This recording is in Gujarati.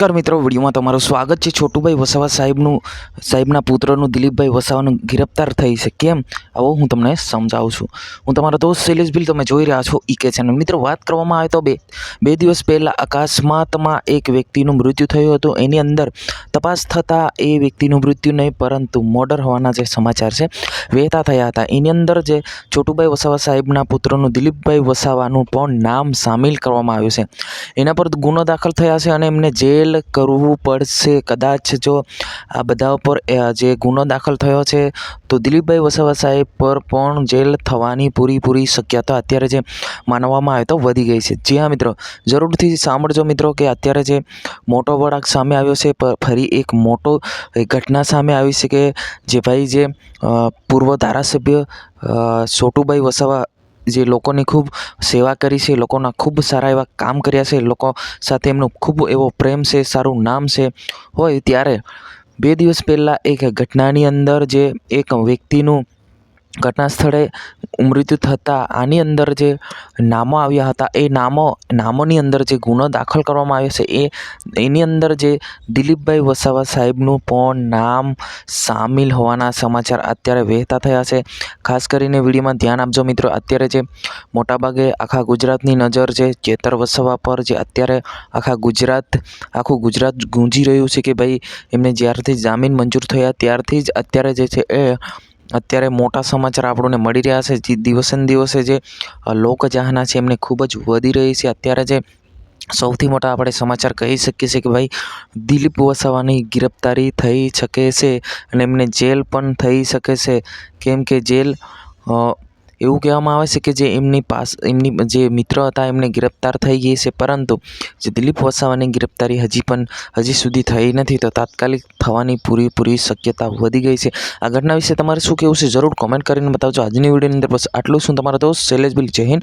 નમસ્કાર મિત્રો, વિડીયોમાં તમારું સ્વાગત છે. છોટુભાઈ વસાવા સાહેબનું, સાહેબના પુત્રનું, દિલીપભાઈ વસાવાનું ગિરફ્તાર થઈ છે. કેમ? આવો હું તમને સમજાવું છું. હું તમારો દોસ્ત શૈલેષ બિલ તમે જોઈ રહ્યા છો ઈકે ચેનલ મિત્રો, વાત કરવામાં આવે તો બે બે દિવસ પહેલાં અકસ્માતમાં એક વ્યક્તિનું મૃત્યુ થયું હતું. એની અંદર તપાસ થતાં એ વ્યક્તિનું મૃત્યુ નહીં, પરંતુ મોર્ડર હોવાના જે સમાચાર છે, વહેતા થયા હતા. એની અંદર જે છોટુભાઈ વસાવા સાહેબના પુત્રનું, દિલીપભાઈ વસાવાનું પણ નામ સામેલ કરવામાં આવ્યું છે. એના પર ગુનો દાખલ થયા છે અને એમને જેલ કરવું પડશે. કદાચ જો આ બધા ઉપર જે ગુનો દાખલ થયો છે, તો દિલીપભાઈ વસાવા સાહેબ પર પણ જેલ થવાની પૂરીપૂરી શક્યતા અત્યારે જે માનવામાં આવે તો વધી ગઈ છે. જી હા મિત્રો, જરૂરથી સાંભળજો મિત્રો કે અત્યારે જે મોટો વળાંક સામે આવ્યો છે ફરી એક મોટો ઘટના સામે આવી છે કે જે ભાઈ જે પૂર્વ ધારાસભ્ય સોટુભાઈ વસાવા જે લોકોની ખૂબ સેવા કરી છે, લોકોના ખૂબ સારા એવા કામ કર્યા છે, લોકો સાથે એમનો ખૂબ એવો પ્રેમ છે, સારું નામ છે. હોય ત્યારે બે દિવસ પહેલાં એક ઘટનાની અંદર જે એક વ્યક્તિનું ઘટના સ્થળે મૃત્યુ થતાં આની અંદર જે નામો આવ્યા હતા, એ નામો, નામોની અંદર જે ગુનો દાખલ કરવામાં આવ્યો છે, એ, એની અંદર જે દિલીપભાઈ વસાવા સાહેબનું પણ નામ સામેલ હોવાના સમાચાર અત્યારે વહેતા થયા છે. ખાસ કરીને વિડીયોમાં ધ્યાન આપજો મિત્રો, અત્યારે જે મોટાભાગે આખા ગુજરાતની નજર છે, ચેતર વસાવા પર જે અત્યારે આખા ગુજરાત, આખું ગુજરાત ગુંજી રહ્યું છે કે ભાઈ એમને જ્યારથી જામીન મંજૂર થયા, ત્યારથી જ અત્યારે જે છે એ અત્યારે મોટા સમાચાર આપણને મળી રહ્યા છે. જે દિવસે ને દિવસે જે લોકચાહના છે એમને ખૂબ જ વધી રહી છે. અત્યારે જે સૌથી મોટા આપણે સમાચાર કહી શકીએ છીએ કે ભાઈ, દિલીપ વસાવાની ગિરફ્તારી થઈ શકે છે અને એમને જેલ પણ થઈ શકે છે. કેમ કે જેલ એવું કહેવામાં આવે છે કે જે એમની પાસ, એમની જે મિત્ર હતા, એમને ગિરફ્તાર થઈ ગઈ છે. પરંતુ જે દિલીપ વસાવાની ગિરફ્તારી હજી પણ, હજી સુધી થઈ નથી તો તાત્કાલિક થવાની પૂરેપૂરી શક્યતા વધી ગઈ છે. આ ઘટના વિશે તમારે શું કહેવું છે જરૂર કોમેન્ટ કરીને બતાવજો. આજની વિડીયોની અંદર બસ આટલું શું તમારો દોસ્ત શૈલેષ બિલ. જય હિન્દ.